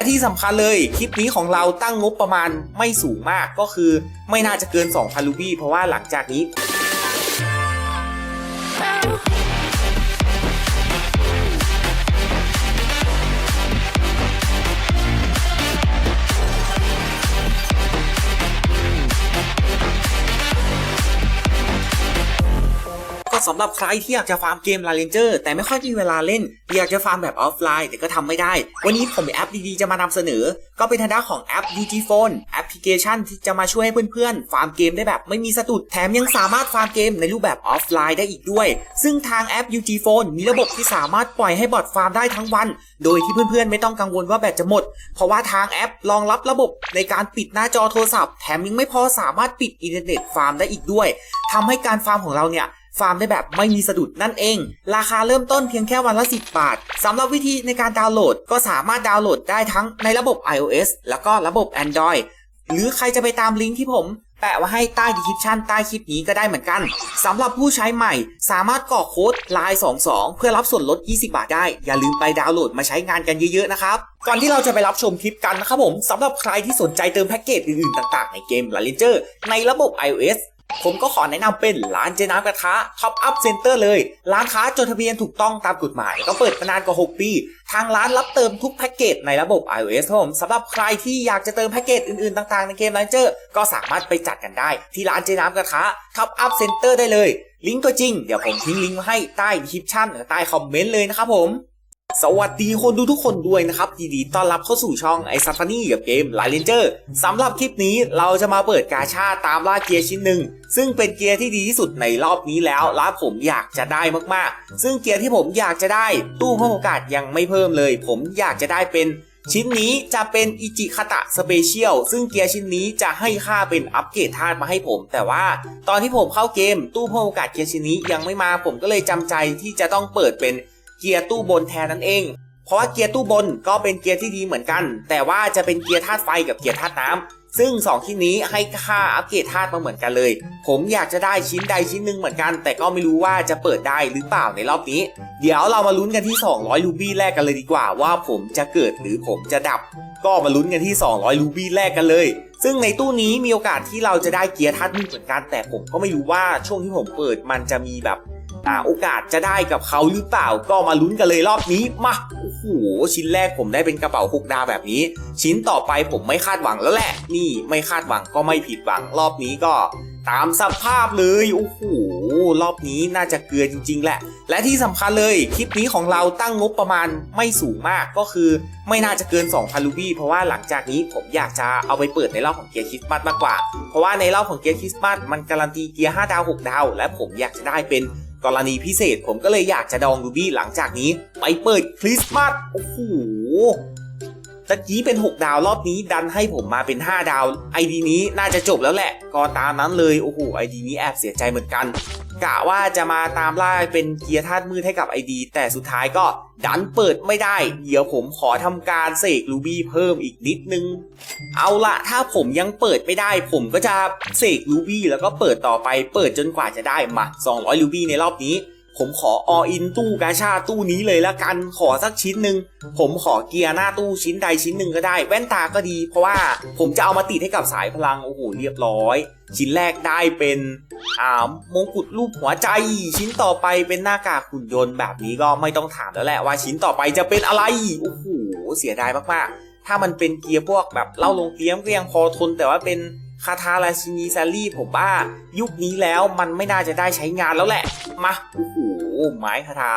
และที่สำคัญเลยคลิปนี้ของเราตั้งงบประมาณไม่สูงมากก็คือไม่น่าจะเกิน 2,000 รูบี้เพราะว่าหลังจากนี้ สำหรับใครที่อยากจะฟาร์มเกมลาเลนเจอร์แต่ไม่ค่อยมีเวลาเล่น อยากจะฟาร์มแบบออฟไลน์แต่ก็ทำไม่ได้ วันนี้ผมมีแอปดีๆจะมานำเสนอ ก็เป็นทางด้านของแอป UG Phone แอปพลิเคชันที่จะมาช่วยให้เพื่อนๆ ฟาร์มเกมได้แบบไม่มีสะดุดแถมยังสามารถฟาร์มเกมในรูปแบบออฟไลน์ได้อีกด้วย ซึ่งทางแอป UG Phone มีระบบที่สามารถปล่อยให้บอทฟาร์มได้ทั้งวัน โดยที่เพื่อนๆ ไม่ต้องกังวลว่าแบตจะหมด เพราะว่าทางแอปรองรับระบบในการปิดหน้าจอโทรศัพท์ แถมยังไม่พอสามารถปิดอินเทอร์เน็ตฟาร์มได้อีกด้วยทำให้การฟาร์มของเราเนี่ย ฟาร์มได้แบบไม่มีสะดุดนั่นเอง ราคาเริ่มต้นเพียงแค่วันละ 10 บาทสำหรับวิธีในการดาวน์โหลดก็สามารถดาวน์โหลดได้ทั้งในระบบ iOS แล้วก็ระบบ Android หรือใครจะไปตามลิงก์ที่ผมแปะไว้ให้ใต้ดีคริปชันใต้คลิปนี้ก็ได้เหมือนกันสำหรับผู้ใช้ใหม่สามารถกรอกโค้ด line 22 เพื่อรับส่วนลด 20 บาทได้ อย่าลืมไปดาวน์โหลดมาใช้งานกันเยอะๆนะครับ ก่อนที่เราจะไปรับชมคลิปกันนะครับผมสำหรับใครที่สนใจเติมแพ็กเกจอื่นๆ ต่างๆ ในเกม l a l e n g e r ในระบบ iOS ผมก็ขอแนะนำเป็นร้านเจน้ำกระทะ Top Up Center เตอร์เลย ร้านค้าจดทะเบียนถูกต้องตามกฎหมาย ก็เปิดมานานกว่า 6 ปี ทางร้านรับเติมทุกแพ็กเกจในระบบ iOS ครับผมสำหรับใครที่อยากจะเติมแพ็กเกจอื่นๆ ต่างๆ ในเกม l a n g e r ก็สามารถไปจัดกันได้ ที่ร้านเจน้ำกระทะ Top Up Center ได้เลย ลิงก์ตัวจริง เดี๋ยวผมทิ้งลิงก์ไว้ให้ใต้คลิปชั่นใต้คอมเมนต์เลยนะครับผม สวัสดีคนดูทุกคนด้วยนะครับยินดีต้อนรับเข้าสู่ช่องไอซัฟฟานี่กับเกมไลเลนเจอร์สำหรับคลิปนี้เราจะมาเปิดกาชาตามล่าเกียร์ชิ้นหนึ่งซึ่งเป็นเกียร์ที่ดีที่สุดในรอบนี้แล้วและผมอยากจะได้มากๆ ซึ่งเกียร์ที่ผมอยากจะได้ ตู้เพิ่มโอกาสยังไม่เพิ่มเลย ผมอยากจะได้เป็นชิ้นนี้จะเป็นอิจิคาตะสเปเชียลซึ่งเกียร์ชิ้นนี้จะให้ค่าเป็นอัปเกรดธาตุมาให้ผม แต่ว่าตอนที่ผมเข้าเกม ตู้เพิ่มโอกาสเกียร์ชิ้นนี้ยังไม่มาผมก็เลยจำใจที่จะต้องเปิดเป็น เกียร์ตู้บนแทนนั่นเอง เพราะว่าเกียร์ตู้บนก็เป็นเกียร์ที่ดีเหมือนกัน แต่ว่าจะเป็นเกียร์ธาตุไฟกับเกียร์ธาตุน้ำซึ่ง 2 ชิ้นนี้ให้ค่าอัปเกรดธาตุมาเหมือนกันเลย ผมอยากจะได้ชิ้นใดชิ้นหนึ่งเหมือนกัน แต่ก็ไม่รู้ว่าจะเปิดได้หรือเปล่าในรอบนี้ เดี๋ยวเรามาลุ้นกันที่ 200 รูบี้แรกกันเลยดีกว่า ว่าผมจะเกิดหรือผมจะดับ ก็มาลุ้นกันที่ 200 รูบี้แรกกันเลยซึ่งในตู้นี้มีโอกาสที่เราจะได้เกียร์ธาตุมืดเหมือนกันแต่ผมก็ไม่รู้ว่าช่วงที่ผมเปิดมันจะมีแบบ อ่โอกาสจะได้กับเขาหรือเปล่าก็มาลุ้นกันเลยรอบนี้มาโอ้โหชิ้นแรกผมได้เป็นกระเป๋าหกดาวแบบนี้ ชิ้นต่อไปผมไม่คาดหวังแล้วแหละ นี่ไม่คาดหวังก็ไม่ผิดหวังรอบนี้ก็ตามสภาพเลยโอ้โหรอบนี้น่าจะเกลือจริง ๆ แหละ และที่สำคัญเลยคลิปนี้ของเราตั้งงบประมาณไม่สูงมากก็คือ ไม่น่าจะเกิน 2,000รูบี้เพราะว่าหลังจากนี้ผมอยากจะเอาไปเปิดในรอบของเกียร์คริสต์มาสมากกว่า เพราะว่าในรอบของเกียร์คริสต์มาสมันการันตีเกียร์ 5 ดาว 6 ดาว และผมอยากจะได้เป็น กรณีพิเศษผมก็เลยอยากจะดองรูบี้หลังจากนี้ ไปเปิดคริสต์มาสโอ้โหตะกี้เป็น 6 ดาวรอบนี้ดันให้ผมมาเป็น 5 ดาวไอดีนี้น่าจะจบแล้วแหละ ก็ตามนั้นเลย โอ้โหไอดีนี้แอบเสียใจเหมือนกัน กะว่าจะมาตามล่าเป็นเกียร์ธาตุมืดให้กับไอดีแต่สุดท้ายก็ดันเปิดไม่ได้ เดี๋ยวผมขอทำการเสกรูบี้เพิ่มอีกนิดนึง เอาละถ้าผมยังเปิดไม่ได้ ผมก็จะเสกรูบี้แล้วก็เปิดต่อไปเปิดจนกว่าจะได้มา 200รูบี้ในรอบนี้ ผมขอออินตู้กาชาตู้นี้เลยละกันขอสักชิ้นหนึ่งผมขอเกียร์หน้าตู้ชิ้นใดชิ้นหนึ่งก็ได้ แว่นตาก็ดี เพราะว่าผมจะเอามาติดให้กับสายพลังโอ้โหเรียบร้อย ชิ้นแรกได้เป็นอ่ามงกุฎรูปหัวใจ ชิ้นต่อไปเป็นหน้ากากหุ่นยนต์แบบนี้ก็ไม่ต้องถามแล้วแหละว่าชิ้นต่อไปจะเป็นอะไรโอ้โหเสียดายมากๆ ถ้ามันเป็นเกียร์พวกแบบเล่าลงเตี้ยมก็ยังพอทนแต่ว่าเป็นคาทาราชินีซลลี่ผมว่ายุคนี้แล้วมันไม่น่าจะได้ใช้งานแล้วแหละมาโอ้โหไม้คาทา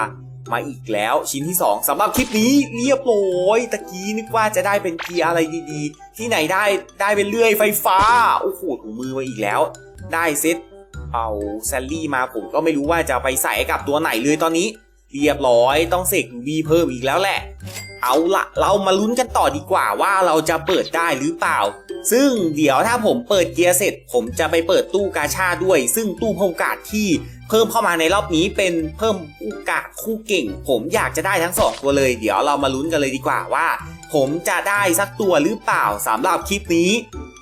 มาอีกแล้ว ชิ้นที่ 2สำหรับคลิปนี้เรียบร้อยตะกี้นึกว่าจะได้เป็นเกียร์อะไรดีๆ ที่ไหนได้ได้เป็นเลื่อยไฟฟ้า โอ้โหถุงมือมาอีกแล้ว ได้เซ็ตเอาแซลลี่มาผมก็ไม่รู้ว่าจะไปใส่กับตัวไหนเลยตอนนี้ เรียบร้อยต้องเสกวีเพิ่มอีกแล้วแหละ เอาละเรามาลุ้นกันต่อดีกว่าว่าเราจะเปิดได้หรือเปล่า ซึ่งเดี๋ยวถ้าผมเปิดเกียร์เสร็จ ผมจะไปเปิดตู้กาชาด้วย ซึ่งตู้โอกาสที่เพิ่มเข้ามาในรอบนี้เป็นเพิ่มโอกาสคู่เก่ง ผมอยากจะได้ทั้งสองตัวเลย เดี๋ยวเรามาลุ้นกันเลยดีกว่าว่า ผมจะได้สักตัวหรือเปล่าสำหรับคลิปนี้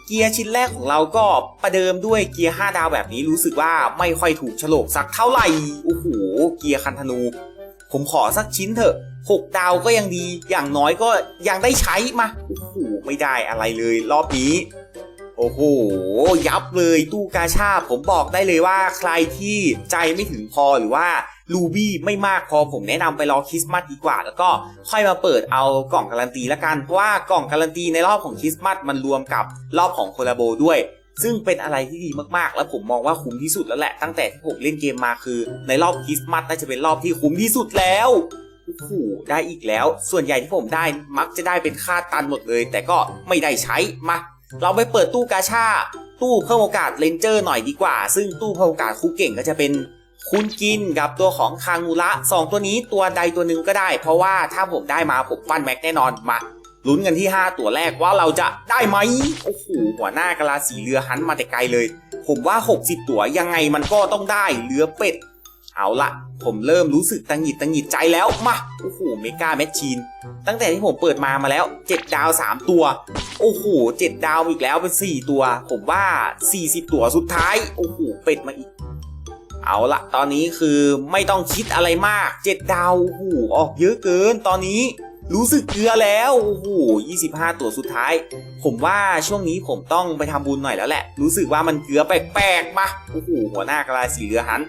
เกียร์ชิ้นแรกของเราก็ประเดิมด้วยเกียร์ 5 ดาวแบบนี้รู้สึกว่าไม่ค่อยถูกฉลกสักเท่าไหร่ โอ้โห เกียร์คันธนู ผมขอสักชิ้นเถอะ หกดาวก็ยังดีอย่างน้อยก็ยังได้ใช้มาโอ้โหไม่ได้อะไรเลยรอบนี้ โอ้โห ยับเลยตู้กาชาผมบอกได้เลยว่าใครที่ใจไม่ถึงพอหรือว่าลูบี้ไม่มากพอผมแนะนำไปรอคริสต์มาสดีกว่า แล้วก็ค่อยมาเปิดเอากล่องการันตีละกัน เพราะว่ากล่องการันตีในรอบของคริสต์มาสมันรวมกับรอบของโคลาโบด้วย ซึ่งเป็นอะไรที่ดีมากๆ แล้วผมมองว่าคุ้มที่สุดแล้วแหละตั้งแต่ที่ผมเล่นเกมมาคือ ในรอบคริสต์มาสน่าจะเป็นรอบที่คุ้มที่สุดแล้ว โอ้โหได้อีกแล้ว ส่วนใหญ่ที่ผมได้มักจะได้เป็นค่าตันหมดเลย แต่ก็ไม่ได้ใช้มาเราไปเปิดตู้กาชาตู้เพิ่มโอกาสเลนเจอร์หน่อยดีกว่า ซึ่งตู้เพิ่มโอกาสคู่เก่งก็จะเป็นคุณกินกับตัวของคางูระสองตัวนี้ตัวใดตัวหนึ่งก็ได้ เพราะว่าถ้าผมได้มาผมฟันแม็กแน่นอนมาลุ้นกันที่ 5 ตัวแรกว่าเราจะได้ไหมโอ้โหหัวหน้ากะลาสีเรือหันมาแต่ไกลเลย ผมว่า 60 ตัวยังไงมันก็ต้องได้เรือเป็ด เอาละผมเริ่มรู้สึกตังหิดตังหิดใจแล้ว มาโอ้โหเมกาแมชชีน ตั้งแต่ที่ผมเปิดมามาแล้ว 7 ดาว 3 ตัว โอ้โห7ดาวอีกแล้วเป็น 4 ตัว ผมว่า 40 ตัวสุดท้าย โอ้โหเป็ดมาอีก เอาละตอนนี้คือไม่ต้องคิดอะไรมาก 7 ดาวโอ้โหออกเยอะเกินตอนนี้รู้สึกเกลือแล้ว โอ้โห 25 ตัวสุดท้าย ผมว่าช่วงนี้ผมต้องไปทำบุญหน่อยแล้วแหละ รู้สึกว่ามันเกลือแปลกๆมาโอ้โห หัวหน้ากระลาสีเรือหัน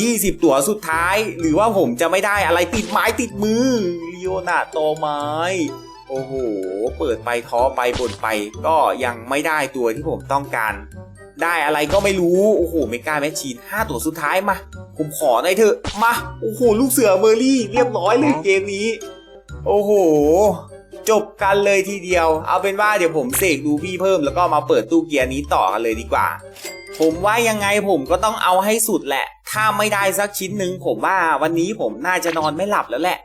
20 ตัวสุดท้าย หรือว่าผมจะไม่ได้อะไรติดไม้ติดมือลีโอนาโตไม้ โอ้โห เปิดไปท้อไปบ่นไป ก็ยังไม่ได้ตัวที่ผมต้องการ ได้อะไรก็ไม่รู้ โอ้โหเมกาแมชชีน 5 ตัวสุดท้ายมา ผมขอหน่อยเถอะ มา โอ้โห ลูกเสือเมอร์รี่ เรียบร้อยเลยเกมนี้ โอ้โหจบกันเลยทีเดียว เอาเป็นว่าเดี๋ยวผมเสกดูพี่เพิ่มแล้วก็มาเปิดตู้เกียร์นี้ต่อกันเลยดีกว่า ผมว่ายังไงผมก็ต้องเอาให้สุดแหละ ถ้าไม่ได้สักชิ้นหนึ่งผมว่าวันนี้ผมน่าจะนอนไม่หลับแล้วแหละ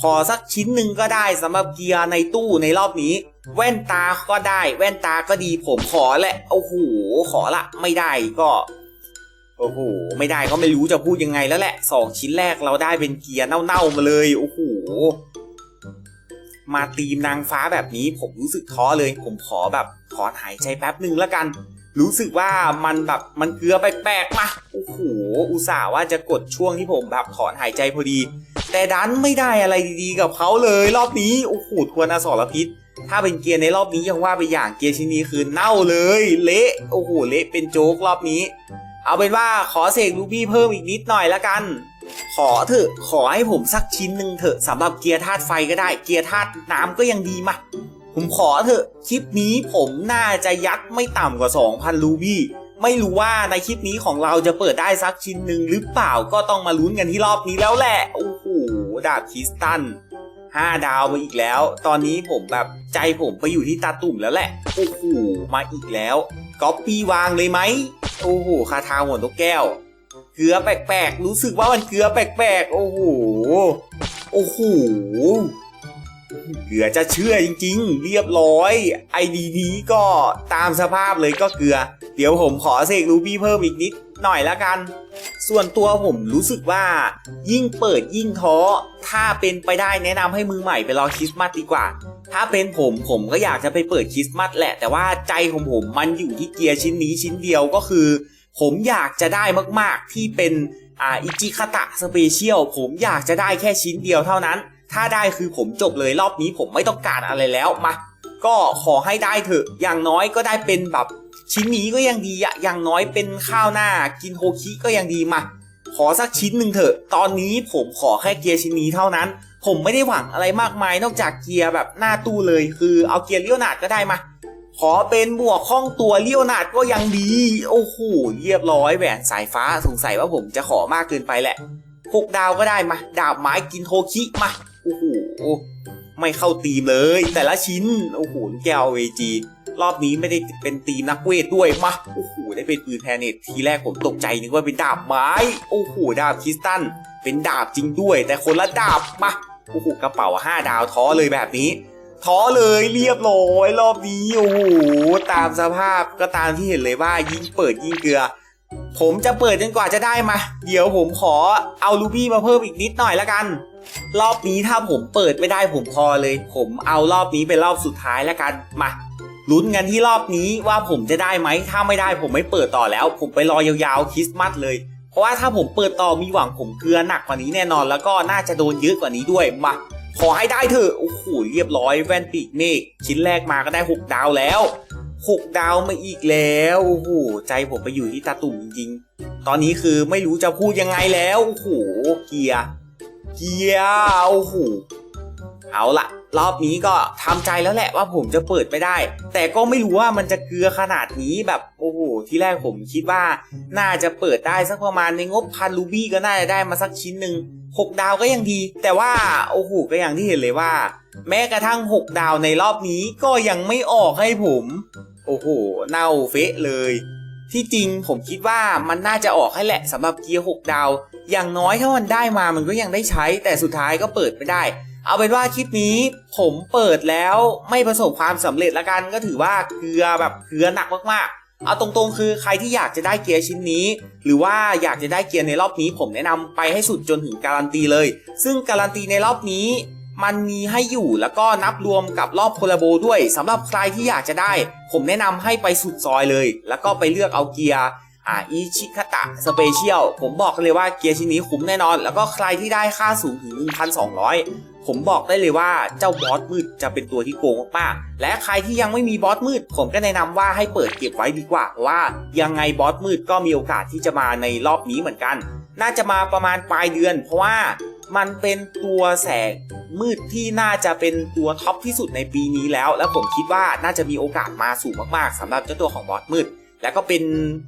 ขอสักชิ้นหนึ่งก็ได้สำหรับเกียร์ในตู้ในรอบนี้ แว่นตาก็ได้ แว่นตาก็ดีผมขอแหละโอ้โหขอละไม่ได้ก็โอ้โหไม่ได้ก็ไม่รู้จะพูดยังไงแล้วแหละสองชิ้นแรกเราได้เป็นเกียร์เน่าๆมาเลยโอ้โหมาตีมนางฟ้าแบบนี้ผมรู้สึกท้อเลย ผมขอแบบถอนหายใจแป๊บหนึ่งแล้วกัน รู้สึกว่ามันแบบมันเกลือแปลกๆมาโอ้โหอุตส่าห์ว่าจะกดช่วงที่ผมแบบถอนหายใจพอดี แต่ดันไม่ได้อะไรดีๆ กับเขาเลยรอบนี้โอ้โหทวนอสรพิษ ถ้าเป็นเกียร์ในรอบนี้ยังว่าไปอย่างเกียร์ชิ้นนี้คือเน่าเลย เละโอ้โหเละเป็นโจ๊กรอบนี้ เอาเป็นว่าขอเสกรูบี้เพิ่มอีกนิดหน่อยละกันขอเถอะขอให้ผมสักชิ้นหนึ่งเถอะสำหรับเกียร์ธาตุไฟก็ได้ เกียร์ธาตุน้ำก็ยังดีมา ผมขอเถอะคลิปนี้ผมน่าจะยัดไม่ต่ำกว่า 2,000 รูบี้ไม่รู้ว่าในคลิปนี้ของเราจะเปิดได้สักชิ้นหนึ่งหรือเปล่าก็ต้องมาลุ้นกันที่รอบนี้แล้วแหละ โอ้โห ดาบคิสตัน5ดาวมาอีกแล้ว ตอนนี้ผมแบบใจผมไปอยู่ที่ตาตุ่มแล้วแหละ โอ้โห มาอีกแล้วก๊อปปี้วางเลยไหม โอ้โห คาทาหัวนกแก้ว เกลือแปลกๆ รู้สึกว่ามันเกลือแปลกๆ โอ้โห โอ้โห เกลือจะเชื่อจริง ๆ เรียบร้อย ไอดีนี้ก็ตามสภาพเลยก็เกลือ เดี๋ยวผมขอเสกรูบี้เพิ่มอีกนิดหน่อยละกัน ส่วนตัวผมรู้สึกว่า ยิ่งเปิดยิ่งท้อ ถ้าเป็นไปได้แนะนำให้มือใหม่ไปรอคริสต์มาสดีกว่า ถ้าเป็นผมผมก็อยากจะไปเปิดคริสต์มาสแหละ แต่ว่าใจของผมมันอยู่ที่เกียร์ชิ้นนี้ชิ้นเดียวก็คือ ผมอยากจะได้มากๆที่เป็นอ่าอิจิคตะสเปเชียลผมอยากจะได้แค่ชิ้นเดียวเท่านั้น ถ้าได้คือผมจบเลยรอบนี้ผมไม่ต้องการอะไรแล้วมาก็ขอให้ได้เถอะ อย่างน้อยก็ได้เป็นแบบชิ้นนี้ก็ยังดีอะอย่างน้อยเป็นข้าวหน้ากินโฮคิก็ยังดีมา ขอสักชิ้นหนึ่งเถอะ ตอนนี้ผมขอแค่เกียร์ชิ้นนี้เท่านั้น ผมไม่ได้หวังอะไรมากมายนอกจากเกียร์แบบหน้าตู้เลย คือเอาเกียร์เลี้ยวหนาดก็ได้มา ขอเป็นบวกข้องตัวเลี้ยวหนาดก็ยังดี โอ้โหเรียบร้อยแหวนสายฟ้าสงสัยว่าผมจะขอมากเกินไปแหละหกดาวก็ได้มา ดาบไม้กินโฮคิมา โอ้โหไม่เข้าตีมเลย แต่ละชิ้น โอ้โหแกวเวจีรอบนี้ไม่ได้เป็นตีมนักเวทด้วยมาโอ้โหได้เป็นปืนแพเนตทีแรกผมตกใจนึกว่าเป็นดาบไม้ โอ้โหดาบคริสตัน เป็นดาบจริงด้วย แต่คนละดาบมาโอ้โหกระเป๋าห้าดาวท้อเลยแบบนี้ ท้อเลยเรียบร้อยรอบนี้โอ้โหตามสภาพก็ตามที่เห็นเลยว่ายิ่งเปิดยิ่งเกลือ ผมจะเปิดจนกว่าจะได้มา เดี๋ยวผมขอเอาลูบี้มาเพิ่มอีกนิดหน่อยละกัน รอบนี้ถ้าผมเปิดไม่ได้ผมพอเลย ผมเอารอบนี้เป็นรอบสุดท้ายแล้วกันมาลุ้นกันที่รอบนี้ว่าผมจะได้ไหม ถ้าไม่ได้ผมไม่เปิดต่อแล้ว ผมไปรอยาวๆคริสต์มาสเลย เพราะว่าถ้าผมเปิดต่อมีหวังผมเกลือหนักกว่านี้แน่นอน แล้วก็น่าจะโดนเยอะกว่านี้ด้วยมาขอให้ได้เถอะโอ้โหเรียบร้อยแว่นปีกเมฆชิ้นแรกมาก็ได้ 6 ดาวแล้ว 6 ดาวมาอีกแล้วโอ้โหใจผมไปอยู่ที่ตาตุ่มจริงๆตอนนี้คือไม่รู้จะพูดยังไงแล้วโอ้โหเกียร์ เกียร์โอ้โหเอาละรอบนี้ก็ทำใจแล้วแหละว่าผมจะเปิดไม่ได้ แต่ก็ไม่รู้ว่ามันจะเกลือขนาดนี้แบบโอ้โหที่แรกผมคิดว่าน่าจะเปิดได้สักประมาณในงบพันรูบี้ก็น่าจะได้มาสักชิ้นหนึ่งหกดาวก็ยังดี แต่ว่าโอ้โหก็อย่างที่เห็นเลยว่า แม้กระทั่งหกดาวในรอบนี้ก็ยังไม่ออกให้ผม โอ้โหเน่าเฟะเลย ที่จริงผมคิดว่ามันน่าจะออกให้แหละสำหรับเกียร์6ดาว อย่างน้อยถ้ามันได้มามันก็ยังได้ใช้ แต่สุดท้ายก็เปิดไม่ได้ เอาเป็นว่าคลิปนี้ผมเปิดแล้วไม่ประสบความสำเร็จละกันก็ถือว่าเกลือแบบเกลือหนักมากๆ เอาตรงๆ คือใครที่อยากจะได้เกียร์ชิ้นนี้ หรือว่าอยากจะได้เกียร์ในรอบนี้ ผมแนะนำไปให้สุดจนถึงการันตีเลย ซึ่งการันตีในรอบนี้ มันมีให้อยู่แล้วก็นับรวมกับรอบโคลาโบด้วยสำหรับใครที่อยากจะได้ ผมแนะนำให้ไปสุดซอยเลย แล้วก็ไปเลือกเอาเกียร์อ่าอิชิคตะสเปเชียลผมบอกเลยว่าเกียร์ชิ้นนี้คุ้มแน่นอน แล้วก็ใครที่ได้ค่าสูงถึง 1,200 ผมบอกได้เลยว่าเจ้าบอสมืดจะเป็นตัวที่โกงมากๆและใครที่ยังไม่มีบอสมืด ผมก็แนะนำว่าให้เปิดเก็บไว้ดีกว่าว่ายังไงบอสมืดก็มีโอกาสที่จะมาในรอบนี้เหมือนกัน น่าจะมาประมาณปลายเดือน เพราะว่า มันเป็นตัวแสงมืดที่น่าจะเป็นตัวท็อปที่สุดในปีนี้แล้ว และผมคิดว่าน่าจะมีโอกาสมาสูงมากๆสำหรับเจ้าตัวของบอสมืด แล้วก็เป็น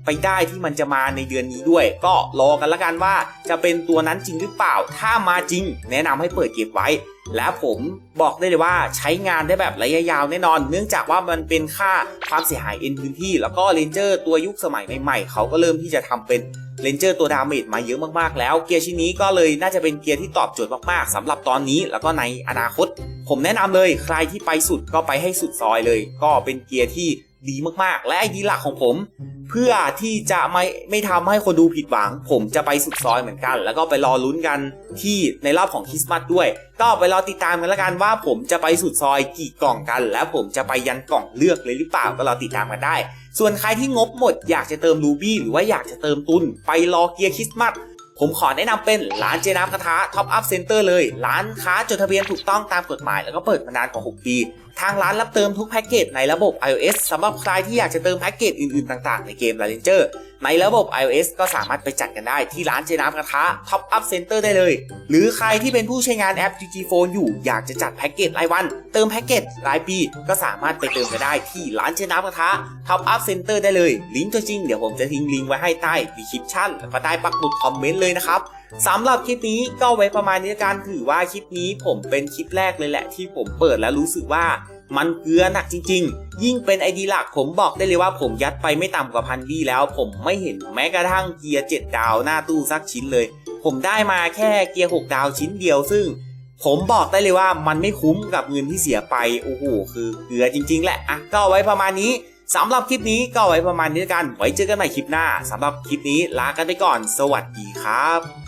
ไปได้ที่มันจะมาในเดือนนี้ด้วย ก็รอกันละกันว่าจะเป็นตัวนั้นจริงหรือเปล่า ถ้ามาจริง แนะนำให้เปิดเก็บไว้ และผมบอกได้เลยว่าใช้งานได้แบบระยะยาวแน่นอน เนื่องจากว่ามันเป็นค่าความเสียหายเอ็นพื้นที่ แล้วก็เรนเจอร์ตัวยุคสมัยใหม่ๆเขาก็เริ่มที่จะทำเป็น เลนเจอร์ตัวดาเมจมาเยอะมากๆแล้ว เกียร์ชิ้นนี้ก็เลยน่าจะเป็นเกียร์ที่ตอบโจทย์มากๆสำหรับตอนนี้แล้วก็ในอนาคตผมแนะนำเลยใครที่ไปสุดก็ไปให้สุดซอยเลย ก็เป็นเกียร์ที่ดีมากๆ และไอดีหลักของผม เพื่อที่จะไม่ไม่ทำให้คนดูผิดหวัง ผมจะไปสุดซอยเหมือนกัน แล้วก็ไปรอลุ้นกันที่ในรอบของคริสต์มาสด้วย ก็ไปรอติดตามกันล้วกันว่าผมจะไปสุดซอยกี่กล่องกัน แล้วผมจะไปยันกล่องเลือกเลยหรือเปล่าก็รอติดตามกันได้ ส่วนใครที่งบหมด อยากจะเติมรูบี้หรือว่าอยากจะเติมตุนไปรอเกียร์คริสต์มาส ผมขอแนะนำเป็นร้านเจน้ำกระทะท็อปอัพเซ็นเตอร์เลย ร้านค้าจดทะเบียนถูกต้องตามกฎหมายแล้วก็เปิดมานานกว่า 6 ปี ทางร้านรับเติมทุกแพ็กเกจในระบบ iOS สำหรับใครที่อยากจะเติมแพ็กเกจอื่นๆต่างๆ ในเกม l a เลนเจอร์ ในระบบ iOS ก็สามารถไปจัดกันได้ที่ร้านเจน้ำกระทะท็อปอัพเซ็นเตอร์ได้เลย หรือใครที่เป็นผู้ใช้งานแอป GG Phone อยู่อยากจะจัดแพ็กเกจรายวัน เติมแพ็กเกจรายปี ก็สามารถไปเติมกันได้ที่ร้านเจน้ำกระทะท็อปอัพเซ็นเตอร์ได้เลย ลิงก์ตัวจริงเดี๋ยวผมจะทิ้งลิงก์ไว้ให้ใต้ดีคริปชั่นแล้วก็ใต้ปักหมุดคอมเมนต์เลยนะครับสำหรับคลิปนี้ก็ไว้ประมาณนี้กันถือว่าคลิปนี้ผมเป็นคลิปแรกเลยแหละที่ผมเปิดแล้วรู้สึกว่า มันเกลือหนักจริง ๆ ยิ่งเป็นไอดีหลักผมบอกได้เลยว่าผมยัดไปไม่ต่ำกว่าพันดีแล้ว ผมไม่เห็นแม้กระทั่งเกียร์7ดาวหน้าตู้สักชิ้นเลย ผมได้มาแค่เกียร์6ดาวชิ้นเดียวซึ่ง ผมบอกได้เลยว่ามันไม่คุ้มกับเงินที่เสียไปโอ้โหคือเกลือจริง ๆ แหละอะก็ไว้ประมาณนี้สำหรับคลิปนี้ก็ไว้ประมาณนี้กัน ไว้เจอกันใหม่คลิปหน้าสำหรับคลิปนี้ลากันไปก่อน สวัสดีครับ